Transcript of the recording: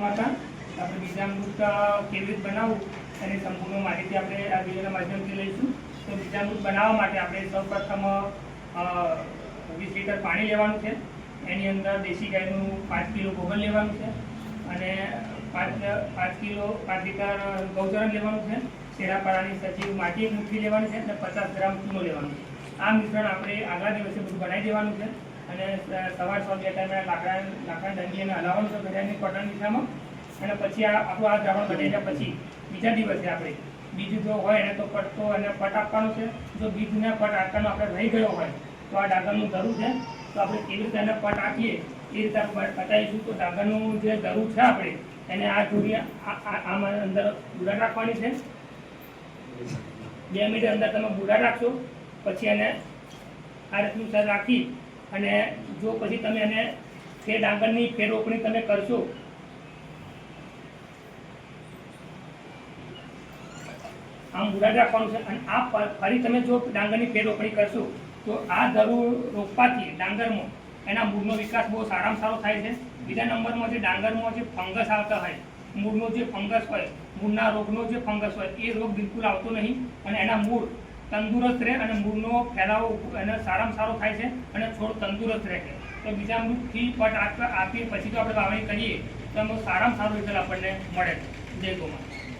માતા આપણે બીજામૃત કેવી રીતે બનાવવું એની સંપૂર્ણ માહિતી આપણે આ વિડીયોના માધ્યમથી લઈશું. તો બીજામૃત બનાવવા માટે આપણે સૌપ્રથમ વીસ લીટર પાણી લેવાનું છે. એની અંદર દેશી ગાયનું પાંચ કિલો ગોબર લેવાનું છે અને પાંચ પાંચ કિલો, પાંચ લીટર ગૌચરણ લેવાનું છે. શેરાપાડાની સજીવ માટી મુઠ્ઠી લેવાની છે અને પચાસ ગ્રામ ચૂનો લેવાનું છે. આ મિશ્રણ આપણે આગલા દિવસે બધું બનાવી દેવાનું છે. અને સવાર છ બે ટાઈમે લાકડા લાકડા ડંગી અને હલાવવાનું છે ઘડિયાળની પટણ દિશામાં. અને પછી આ આપણું આ દ્રાવણ બની જાય પછી બીજા દિવસે આપણે બીજ જો હોય એને તો પટ તો એને પટ આપવાનો છે. જો બીજને પટ આપવાનો આપણે રહી ગયો હોય તો આ ડાંગરનું ધરું છે. તો આપણે કેવી રીતે એને પટ આપીએ? એ રીતે બતાવીશું તો ડાંગરનું જે ધરું છે આપણે, એને આ આ- આમાં અંદર બુડા રાખવાની છે. બે મિનિટ અંદર તમે બુડા રાખશો. પછી એને આ રીતનું રાખી અને જો પછી તમે એને તે ડાંગરની ફેર રોપણી તમે કરશો. આમ બુડા રાખવાનું છે. અને આ ફરી તમે જો ડાંગરની ફેર રોપણી કરશો, તો આ ધરું રોપવાથી ડાંગરમાં એના મૂળનો વિકાસ બહુ સારામાં સારો થાય છે. બીજા નંબરમાં જે ડાંગરમાં જે ફંગસ આવતા હોય, મૂળનો જે ફંગસ હોય, મૂળના રોગનો જે ફંગસ હોય, એ રોગ બિલકુલ આવતો નહીં. અને એના મૂળ તંદુરસ્ત રહે અને મૂળનો ફેલાવો એને સારામાં સારો થાય છે અને છોડ તંદુરસ્ત રહે. છે તો બીજા મૃતથી પટ આપ- આપીએ, પછી તો આપણે વાવણી કરીએ, તો એમાં સારામાં સારું રિઝલ્ટ આપણને મળે છે. જય ગોમાં